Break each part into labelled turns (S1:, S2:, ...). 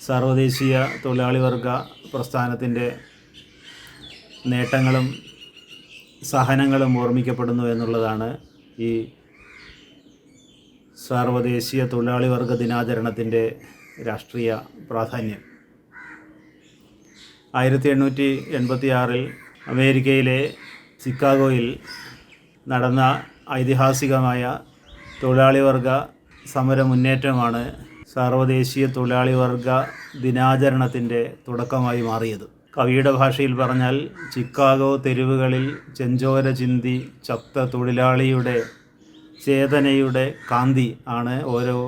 S1: സർവദേശീയ തൊഴിലാളി വർഗ പ്രസ്ഥാനത്തിന്റെ നേട്ടങ്ങളും സഹനങ്ങളും ഓർമ്മിക്കപ്പെടുന്നു എന്നുള്ളതാണ് ഈ സാർവദേശീയ തൊഴിലാളി വർഗ ദിനാചരണത്തിന്റെ രാഷ്ട്രീയ പ്രാധാന്യം. ആയിരത്തി എണ്ണൂറ്റി എൺപത്തി ആറിൽ അമേരിക്കയിലെ ചിക്കാഗോയിൽ നടന്ന ഐതിഹാസികമായ തൊഴിലാളി വർഗ സമര മുന്നേറ്റമാണ് സാർവദേശീയ തൊഴിലാളി വർഗ ദിനാചരണത്തിന്റെ തുടക്കമായി മാറിയത്. കവിയുടെ ഭാഷയിൽ പറഞ്ഞാൽ ചിക്കാഗോ തെരുവുകളിൽ ചെഞ്ചോര ചിന്തി ചത്ത തൊഴിലാളിയുടെ ചേതനയുടെ കാന്തി ആണ് ഓരോ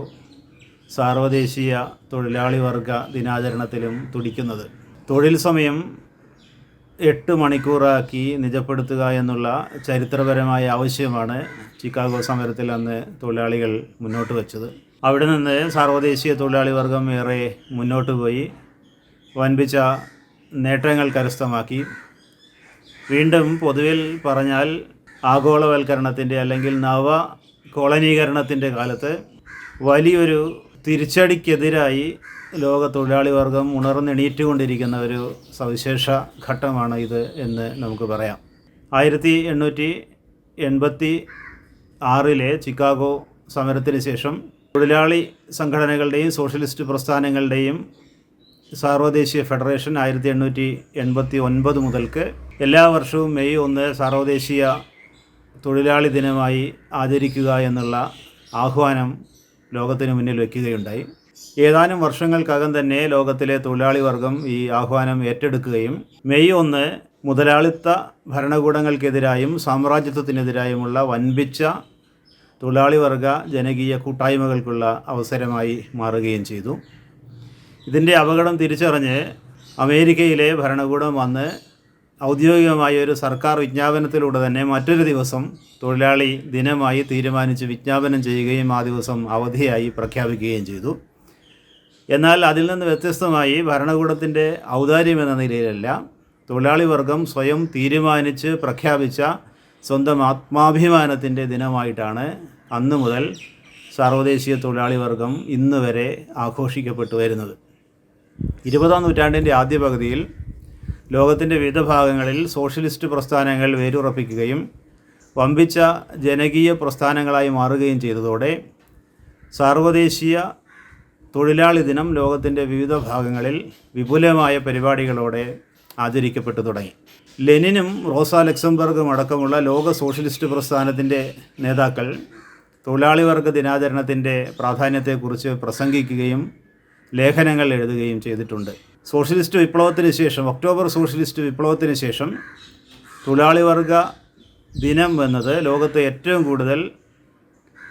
S1: സാർവദേശീയ തൊഴിലാളി വർഗ ദിനാചരണത്തിലും തുടിക്കുന്നത്. തൊഴിൽ സമയം എട്ട് മണിക്കൂറാക്കി നിജപ്പെടുത്തുക എന്നുള്ള ചരിത്രപരമായ ആവശ്യമാണ് ചിക്കാഗോ സമരത്തിൽ അന്ന് തൊഴിലാളികൾ മുന്നോട്ട് വച്ചത്. അവിടെ നിന്ന് സാർവദേശീയ തൊഴിലാളി വർഗം ഏറെ മുന്നോട്ട് പോയി. വൻപിച്ച നേട്ടങ്ങൾ കരസ്ഥമാക്കി. വീണ്ടും പൊതുവിൽ പറഞ്ഞാൽ ആഗോളവൽക്കരണത്തിന്റെ അല്ലെങ്കിൽ നവ കോളനീകരണത്തിന്റെ കാലത്ത് വലിയൊരു തിരിച്ചടിക്കെതിരായി ലോക തൊഴിലാളി വർഗം ഉണർന്നെണീറ്റുകൊണ്ടിരിക്കുന്ന ഒരു സവിശേഷ ഘട്ടമാണ് ഇത് എന്ന് നമുക്ക് പറയാം. ആയിരത്തി എണ്ണൂറ്റി എൺപത്തി ആറിലെ ചിക്കാഗോ സമരത്തിന് ശേഷം തൊഴിലാളി സംഘടനകളുടെയും സോഷ്യലിസ്റ്റ് പ്രസ്ഥാനങ്ങളുടെയും സാർവദേശീയ ഫെഡറേഷൻ ആയിരത്തി എണ്ണൂറ്റി എൺപത്തി ഒൻപത് മുതൽക്ക് എല്ലാ വർഷവും മെയ് ഒന്ന് സാർവദേശീയ തൊഴിലാളി ദിനമായി ആചരിക്കുക എന്നുള്ള ആഹ്വാനം ലോകത്തിന് മുന്നിൽ വയ്ക്കുകയുണ്ടായി ഏതാനും വർഷങ്ങൾക്കകം തന്നെ ലോകത്തിലെ തൊഴിലാളി വർഗം ഈ ആഹ്വാനം ഏറ്റെടുക്കുകയും മെയ് ഒന്ന് മുതലാളിത്ത ഭരണകൂടങ്ങൾക്കെതിരായും സാമ്രാജ്യത്വത്തിനെതിരായുമുള്ള വൻപിച്ച തൊഴിലാളി വർഗ ജനകീയ കൂട്ടായ്മകൾക്കുള്ള അവസരമായി മാറുകയും ചെയ്തു. ഇതിന്റെ അപകടം തിരിച്ചറിഞ്ഞ് അമേരിക്കയിലെ ഭരണകൂടം വന്ന് ഔദ്യോഗികമായ ഒരു സർക്കാർ വിജ്ഞാപനത്തിലൂടെ തന്നെ മറ്റൊരു ദിവസം തൊഴിലാളി ദിനമായി തീരുമാനിച്ച് വിജ്ഞാപനം ചെയ്യുകയും ആ ദിവസം അവധിയായി പ്രഖ്യാപിക്കുകയും ചെയ്തു. എന്നാൽ അതിൽ നിന്ന് വ്യത്യസ്തമായി ഭരണകൂടത്തിന്റെ ഔദാര്യം എന്ന നിലയിലല്ല തൊഴിലാളി വർഗം സ്വയം തീരുമാനിച്ച് പ്രഖ്യാപിച്ച സ്വന്തം ആത്മാഭിമാനത്തിന്റെ ദിനമായിട്ടാണ് അന്ന് മുതൽ സാർവദേശീയ തൊഴിലാളി വർഗം ഇന്ന് വരെ ആഘോഷിക്കപ്പെട്ടു വരുന്നത്. ഇരുപതാം നൂറ്റാണ്ടിന്റെ ആദ്യ പകുതിയിൽ ലോകത്തിന്റെ വിവിധ ഭാഗങ്ങളിൽ സോഷ്യലിസ്റ്റ് പ്രസ്ഥാനങ്ങൾ വേരുറപ്പിക്കുകയും വമ്പിച്ച ജനകീയ പ്രസ്ഥാനങ്ങളായി മാറുകയും ചെയ്തതോടെ സാർവദേശീയ തൊഴിലാളി ദിനം ലോകത്തിന്റെ വിവിധ ഭാഗങ്ങളിൽ വിപുലമായ പരിപാടികളോടെ ആചരിക്കപ്പെട്ടു തുടങ്ങി. ലെനിനും റോസ ലക്സംബർഗും അടക്കമുള്ള ലോക സോഷ്യലിസ്റ്റ് പ്രസ്ഥാനത്തിന്റെ നേതാക്കൾ തൊഴിലാളി വർഗ ദിനാചരണത്തിന്റെ പ്രാധാന്യത്തെക്കുറിച്ച് പ്രസംഗിക്കുകയും ലേഖനങ്ങൾ എഴുതുകയും ചെയ്തിട്ടുണ്ട്. സോഷ്യലിസ്റ്റ് വിപ്ലവത്തിന് ശേഷം ഒക്ടോബർ സോഷ്യലിസ്റ്റ് വിപ്ലവത്തിന് ശേഷം തൊഴിലാളി വർഗ ദിനം എന്നത് ലോകത്തെ ഏറ്റവും കൂടുതൽ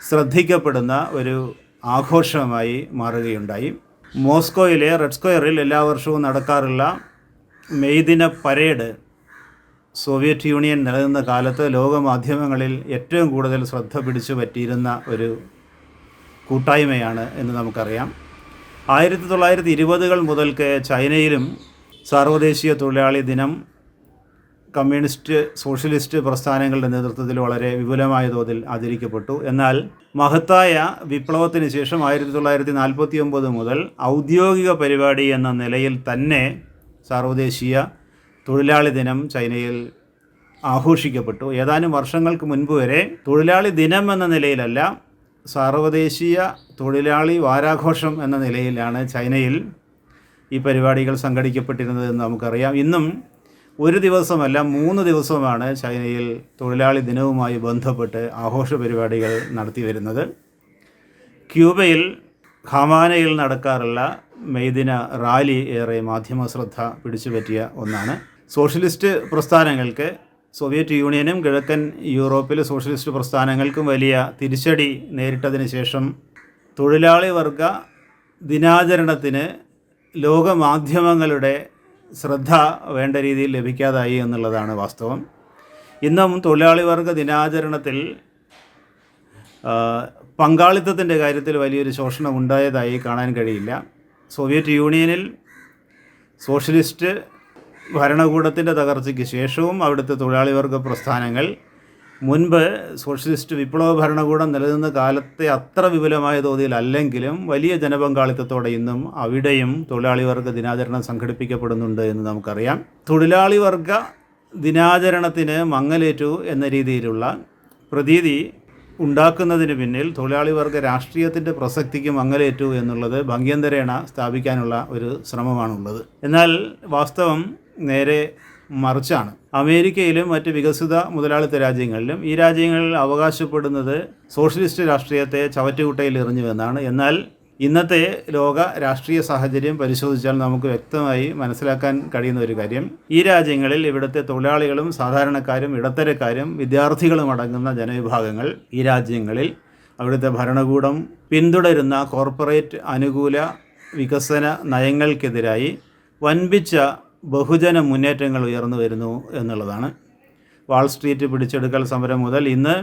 S1: ശ്രദ്ധിക്കപ്പെടുന്ന ഒരു ആഘോഷമായി മാറുകയുണ്ടായി. മോസ്കോയിലെ റെഡ് സ്ക്വയറിൽ എല്ലാ വർഷവും നടക്കാറുള്ള മെയ്ദിന പരേഡ് സോവിയറ്റ് യൂണിയൻ നിലനിന്ന കാലത്ത് ലോകമാധ്യമങ്ങളിൽ ഏറ്റവും കൂടുതൽ ശ്രദ്ധ പിടിച്ചു പറ്റിയിരുന്ന ഒരു കൂട്ടായ്മയാണ് എന്ന് നമുക്കറിയാം. ആയിരത്തി തൊള്ളായിരത്തി ഇരുപതുകൾ മുതൽക്ക് ചൈനയിലും സാർവദേശീയ തൊഴിലാളി ദിനം കമ്മ്യൂണിസ്റ്റ് സോഷ്യലിസ്റ്റ് പ്രസ്ഥാനങ്ങളുടെ നേതൃത്വത്തിൽ വളരെ വിപുലമായ തോതിൽ ആചരിക്കപ്പെട്ടു. എന്നാൽ മഹത്തായ വിപ്ലവത്തിന് ശേഷം ആയിരത്തി തൊള്ളായിരത്തി നാൽപ്പത്തി ഒമ്പത് മുതൽ ഔദ്യോഗിക പരിപാടി എന്ന നിലയിൽ തന്നെ സാർവദേശീയ തൊഴിലാളി ദിനം ചൈനയിൽ ആഘോഷിക്കപ്പെട്ടു. ഏതാനും വർഷങ്ങൾക്ക് മുൻപ് വരെ തൊഴിലാളി ദിനം എന്ന നിലയിലല്ല സാർവദേശീയ തൊഴിലാളി വാരാഘോഷം എന്ന നിലയിലാണ് ചൈനയിൽ ഈ പരിപാടികൾ സംഘടിക്കപ്പെട്ടിരുന്നത് എന്ന് നമുക്കറിയാം. ഇന്നും ഒരു ദിവസമല്ല മൂന്ന് ദിവസമാണ് ചൈനയിൽ തൊഴിലാളി ദിനവുമായി ബന്ധപ്പെട്ട് ആഘോഷ പരിപാടികൾ നടത്തി വരുന്നത്. ക്യൂബയിൽ ഹമാനയിൽ നടക്കാറുള്ള മെയ്ദിന റാലി ഏറെ മാധ്യമ ശ്രദ്ധ പിടിച്ചുപറ്റിയ ഒന്നാണ്. സോഷ്യലിസ്റ്റ് പ്രസ്ഥാനങ്ങൾക്ക് സോവിയറ്റ് യൂണിയനും കിഴക്കൻ യൂറോപ്പിലെ സോഷ്യലിസ്റ്റ് പ്രസ്ഥാനങ്ങൾക്കും വലിയ തിരിച്ചടി നേരിട്ടതിന് ശേഷം തൊഴിലാളി വർഗ ദിനാചരണത്തിന് ലോകമാധ്യമങ്ങളുടെ ശ്രദ്ധ വേണ്ട രീതിയിൽ ലഭിക്കാതായി എന്നുള്ളതാണ് വാസ്തവം. ഇന്നും തൊഴിലാളി വർഗ ദിനാചരണത്തിൽ പങ്കാളിത്തത്തിന്റെ കാര്യത്തിൽ വലിയൊരു ശോഷണം ഉണ്ടായതായി കാണാൻ കഴിയില്ല. സോവിയറ്റ് യൂണിയനിൽ സോഷ്യലിസ്റ്റ് ഭരണകൂടത്തിന്റെ തകർച്ചയ്ക്ക് ശേഷവും അവിടുത്തെ തൊഴിലാളി വർഗ പ്രസ്ഥാനങ്ങൾ മുൻപ് സോഷ്യലിസ്റ്റ് വിപ്ലവ ഭരണകൂടം നിലനിന്ന കാലത്തെ അത്ര വിപുലമായ തോതിൽ അല്ലെങ്കിലും വലിയ ജനപങ്കാളിത്തത്തോടെ ഇന്നും അവിടെയും തൊഴിലാളി വർഗ ദിനാചരണം സംഘടിപ്പിക്കപ്പെടുന്നുണ്ട് എന്ന് നമുക്കറിയാം. തൊഴിലാളി വർഗ ദിനാചരണത്തിന് മങ്ങലേറ്റു എന്ന രീതിയിലുള്ള പ്രതീതി ഉണ്ടാക്കുന്നതിന് പിന്നിൽ തൊഴിലാളി വർഗ രാഷ്ട്രീയത്തിന്റെ പ്രസക്തിക്ക് മങ്ങലേറ്റു എന്നുള്ളത് ഭംഗ്യന്തരേണ സ്ഥാപിക്കാനുള്ള ഒരു ശ്രമമാണുള്ളത്. എന്നാൽ വാസ്തവം നേരെ മറിച്ചാണ്. അമേരിക്കയിലും മറ്റ് വികസിത മുതലാളിത്ത രാജ്യങ്ങളിലും ഈ രാജ്യങ്ങളിൽ അവകാശപ്പെടുന്നത് സോഷ്യലിസ്റ്റ് രാഷ്ട്രീയത്തെ ചവറ്റുകുട്ടയിൽ എറിഞ്ഞുവെന്നാണ് എന്നാൽ ഇന്നത്തെ ലോക രാഷ്ട്രീയ സാഹചര്യം പരിശോധിച്ചാൽ നമുക്ക് വ്യക്തമായി മനസ്സിലാക്കാൻ കഴിയുന്ന ഒരു കാര്യം. ഈ രാജ്യങ്ങളിൽ ഇവിടുത്തെ തൊഴിലാളികളും സാധാരണക്കാരും ഇടത്തരക്കാരും വിദ്യാർത്ഥികളും അടങ്ങുന്ന ജനവിഭാഗങ്ങൾ ഈ രാജ്യങ്ങളിൽ അവിടുത്തെ ഭരണകൂടം പിന്തുടരുന്ന കോർപ്പറേറ്റ് അനുകൂല വികസന നയങ്ങൾക്കെതിരായി വൻപിച്ച ബഹുജന മുന്നേറ്റങ്ങൾ ഉയർന്നു വരുന്നു എന്നുള്ളതാണ്. വാൾ സ്ട്രീറ്റ് പിടിച്ചെടുക്കൽ സമരം മുതൽ ഇന്ന്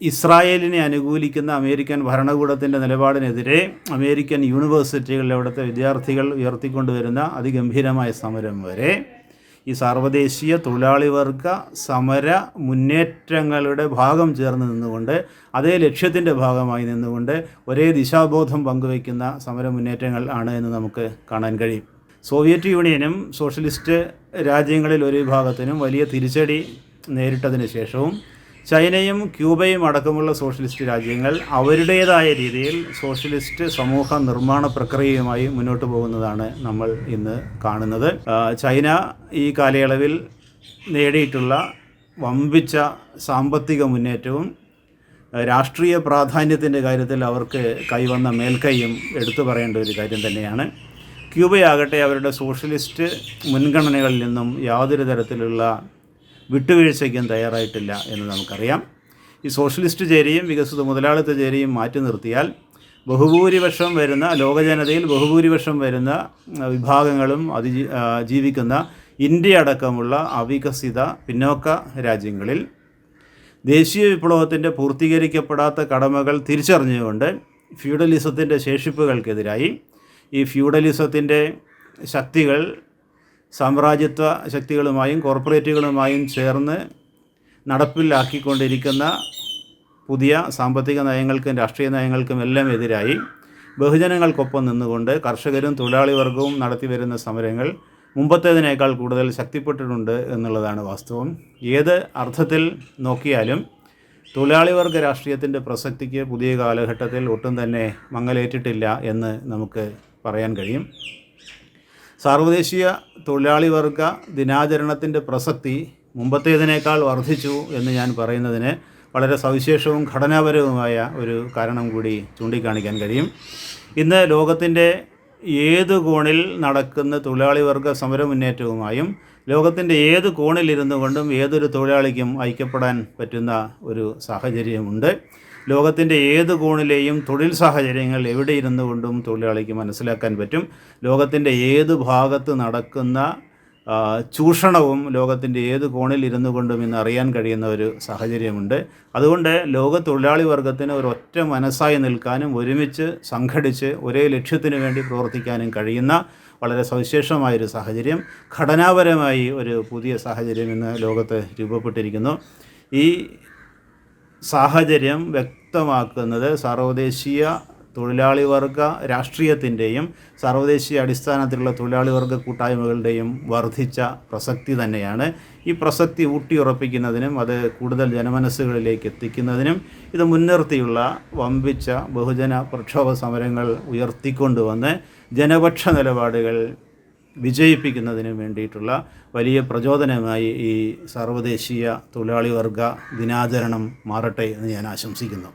S1: ഇസ്രായേലിനെ അനുകൂലിക്കുന്ന അമേരിക്കൻ ഭരണകൂടത്തിന്റെ നിലപാടിനെതിരെ അമേരിക്കൻ യൂണിവേഴ്സിറ്റികളിലെ അവിടുത്തെ വിദ്യാർത്ഥികൾ ഉയർത്തിക്കൊണ്ടുവരുന്ന അതിഗംഭീരമായ സമരം വരെ ഈ സാർവദേശീയ തൊഴിലാളി വർഗ സമര മുന്നേറ്റങ്ങളുടെ ഭാഗം ചേർന്ന് നിന്നുകൊണ്ട് അതേ ലക്ഷ്യത്തിന്റെ ഭാഗമായി നിന്നുകൊണ്ട് ഒരേ ദിശാബോധം പങ്കുവയ്ക്കുന്ന സമര മുന്നേറ്റങ്ങൾ ആണ് എന്ന് നമുക്ക് കാണാൻ കഴിയും. സോവിയറ്റ് യൂണിയനും സോഷ്യലിസ്റ്റ് രാജ്യങ്ങളിൽ ഒരു വിഭാഗത്തിനും വലിയ തിരിച്ചടി നേരിട്ടതിന് ശേഷവും ചൈനയും ക്യൂബയും അടക്കമുള്ള സോഷ്യലിസ്റ്റ് രാജ്യങ്ങൾ അവരുടേതായ രീതിയിൽ സോഷ്യലിസ്റ്റ് സമൂഹ നിർമ്മാണ പ്രക്രിയയുമായി മുന്നോട്ട് പോകുന്നതാണ് നമ്മൾ ഇന്ന് കാണുന്നത്. ചൈന ഈ കാലയളവിൽ നേടിയിട്ടുള്ള വമ്പിച്ച സാമ്പത്തിക മുന്നേറ്റവും രാഷ്ട്രീയ പ്രാധാന്യത്തിന്റെ കാര്യത്തിൽ അവർക്ക് കൈവന്ന മേൽക്കൈയും എടുത്തു പറയേണ്ട ഒരു കാര്യം തന്നെയാണ്. ക്യൂബയാകട്ടെ അവരുടെ സോഷ്യലിസ്റ്റ് മുൻഗണനകളിൽ നിന്നും യാതൊരു തരത്തിലുള്ള വിട്ടുവീഴ്ചയ്ക്കും തയ്യാറായിട്ടില്ല എന്ന് നമുക്കറിയാം. ഈ സോഷ്യലിസ്റ്റ് ചേരിയും വികസിത മുതലാളിത്ത ചേരിയും മാറ്റി നിർത്തിയാൽ ബഹുഭൂരിപക്ഷം വരുന്ന ലോകജനതയിൽ ബഹുഭൂരിപക്ഷം വരുന്ന വിഭാഗങ്ങളും അതി ജീവിക്കുന്ന ഇന്ത്യ അടക്കമുള്ള അവികസിത പിന്നോക്ക രാജ്യങ്ങളിൽ ദേശീയ വിപ്ലവത്തിന്റെ പൂർത്തീകരിക്കപ്പെടാത്ത കടമകൾ തിരിച്ചറിഞ്ഞുകൊണ്ട് ഫ്യൂഡലിസത്തിന്റെ ശേഷിപ്പുകൾക്കെതിരായി ഈ ഫ്യൂഡലിസത്തിന്റെ ശക്തികൾ സാമ്രാജ്യത്വ ശക്തികളുമായും കോർപ്പറേറ്റുകളുമായും ചേർന്ന് നടപ്പിലാക്കിക്കൊണ്ടിരിക്കുന്ന പുതിയ സാമ്പത്തിക നയങ്ങൾക്കും രാഷ്ട്രീയ നയങ്ങൾക്കും എല്ലാം എതിരായി ബഹുജനങ്ങൾക്കൊപ്പം നിന്നുകൊണ്ട് കർഷകരും തൊഴിലാളി വർഗവും നടത്തി വരുന്ന സമരങ്ങൾ മുമ്പത്തേതിനേക്കാൾ കൂടുതൽ ശക്തിപ്പെട്ടിട്ടുണ്ട് എന്നുള്ളതാണ് വാസ്തവം. ഏത് അർത്ഥത്തിൽ നോക്കിയാലും തൊഴിലാളി വർഗ രാഷ്ട്രീയത്തിന്റെ പ്രസക്തിക്ക് പുതിയ കാലഘട്ടത്തിൽ ഒട്ടും തന്നെ മങ്ങലേറ്റിട്ടില്ല എന്ന് നമുക്ക് പറയാൻ കഴിയും. സാർവദേശീയ തൊഴിലാളി വർഗ ദിനാചരണത്തിന്റെ പ്രസക്തി മുമ്പത്തേതിനേക്കാൾ വർദ്ധിച്ചു എന്ന് ഞാൻ പറയുന്നതിന് വളരെ സവിശേഷവും ഘടനാപരവുമായ ഒരു കാരണം കൂടി ചൂണ്ടിക്കാണിക്കാൻ കഴിയും. ഇന്ന് ലോകത്തിന്റെ ഏത് കോണിൽ നടക്കുന്ന തൊഴിലാളി വർഗ സമരമുന്നേറ്റവുമായും ലോകത്തിന്റെ ഏത് കോണിലിരുന്നു കൊണ്ടും ഏതൊരു തൊഴിലാളിക്കും ഐക്യപ്പെടാൻ പറ്റുന്ന ഒരു സാഹചര്യമുണ്ട്. ലോകത്തിന്റെ ഏത് കോണിലെയും തൊഴിൽ സാഹചര്യങ്ങൾ എവിടെ ഇരുന്നു കൊണ്ടും തൊഴിലാളിക്ക് മനസ്സിലാക്കാൻ പറ്റും. ലോകത്തിന്റെ ഏത് ഭാഗത്ത് നടക്കുന്ന ചൂഷണവും ലോകത്തിന്റെ ഏത് കോണിൽ ഇരുന്നു കൊണ്ടും ഇന്ന് അറിയാൻ കഴിയുന്ന ഒരു സാഹചര്യമുണ്ട്. അതുകൊണ്ട് ലോക തൊഴിലാളി വർഗത്തിന് ഒറ്റ മനസ്സായി നിൽക്കാനും ഒരുമിച്ച് സംഘടിച്ച് ഒരേ ലക്ഷ്യത്തിന് വേണ്ടി പ്രവർത്തിക്കാനും കഴിയുന്ന വളരെ സവിശേഷമായൊരു സാഹചര്യം ഘടനാപരമായി ഒരു പുതിയ സാഹചര്യം ഇന്ന് ലോകത്ത് രൂപപ്പെട്ടിരിക്കുന്നു. ഈ സാഹചര്യം വ്യക്തമാക്കുന്നത് സർവദേശീയ തൊഴിലാളി വർഗ രാഷ്ട്രീയത്തിന്റെയും സർവദേശീയ അടിസ്ഥാനത്തിലുള്ള തൊഴിലാളി വർഗ കൂട്ടായ്മകളുടെയും വർദ്ധിച്ച പ്രസക്തി തന്നെയാണ്. ഈ പ്രസക്തി ഊട്ടിയുറപ്പിക്കുന്നതിനും അത് കൂടുതൽ ജനമനസ്സുകളിലേക്ക് എത്തിക്കുന്നതിനും ഇത് മുൻനിർത്തിയുള്ള വമ്പിച്ച ബഹുജന പ്രക്ഷോഭ സമരങ്ങൾ ഉയർത്തിക്കൊണ്ടുവന്ന് ജനപക്ഷ നിലപാടുകൾ വിജയിപ്പിക്കുന്നതിന് വേണ്ടിയിട്ടുള്ള വലിയ പ്രചോദനമായി ഈ സർവദേശീയ തൊഴിലാളി വർഗ ദിനാചരണം മാറട്ടെ എന്ന് ഞാൻ ആശംസിക്കുന്നു.